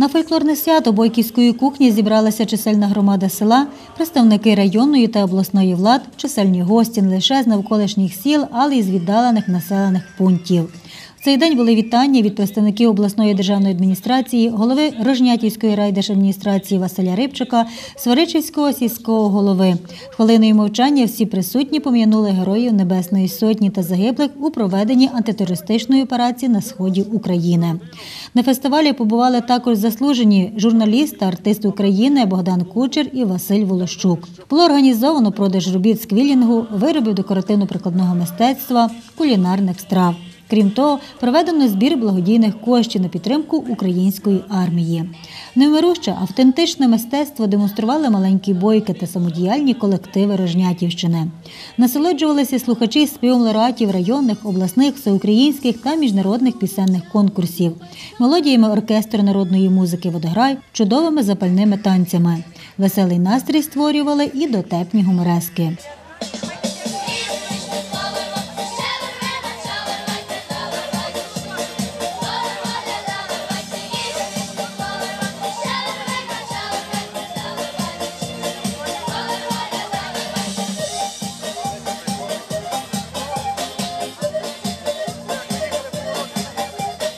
На фольклорне свято бойківської кухні зібралася чисельна громада села, представники районної та обласної влад, чисельні гості не лише з навколишніх сіл, але й з віддалених населених пунктів. Цей день були вітання від представників обласної державної адміністрації, голови Рожнятівської райдержадміністрації Василя Рибчика, Сваричівського сільського голови. Хвилиною мовчання всі присутні пом'янули героїв Небесної Сотні та загиблих у проведенні антитерористичної операції на сході України. На фестивалі побували також заслужені журналіст та артист України Богдан Кучер і Василь Волощук. Було організовано продаж робіт з квілінгу, виробів декоративно-прикладного мистецтва, кулінарних страв. Крім того, проведено збір благодійних коштів на підтримку української армії. Невмируще автентичне мистецтво демонстрували маленькі бойки та самодіяльні колективи Рожнятівщини. Насолоджувалися слухачі співом лауреатів районних, обласних, всеукраїнських та міжнародних пісенних конкурсів, мелодіями оркестру народної музики Водограй, чудовими запальними танцями. Веселий настрій створювали і дотепні гуморески.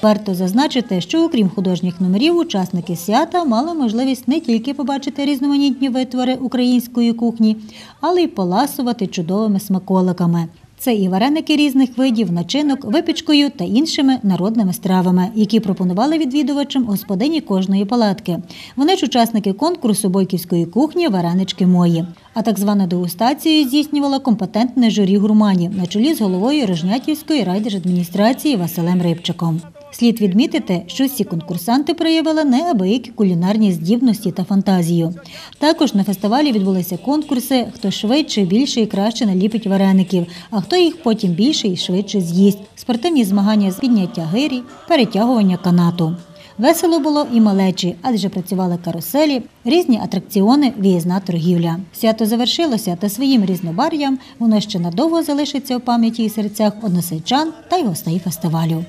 Варто зазначити, що окрім художніх номерів, учасники свята мали можливість не тільки побачити різноманітні витвори української кухні, але й поласувати чудовими смаколиками. Це і вареники різних видів, начинок, випічкою та іншими народними стравами, які пропонували відвідувачам господині кожної палатки. Вони ж учасники конкурсу бойківської кухні Варенички мої. А так звану дегустацію здійснювала компетентне журі гурманів на чолі з головою Рожнятівської райдержадміністрації Василем Рибчиком. Слід відмітити, що всі конкурсанти проявили неабиякі кулінарні здібності та фантазію. Також на фестивалі відбулися конкурси, хто швидше, більше і краще наліпить вареників, а хто їх потім більше і швидше з'їсть. Спортивні змагання з підняття гирі, перетягування канату. Весело було і малечі, адже працювали каруселі, різні атракціони, виїзна торгівля. Свято завершилося, та своїм різнобар'ям воно ще надовго залишиться в пам'яті і серцях односельчан та й гостей фестивалю.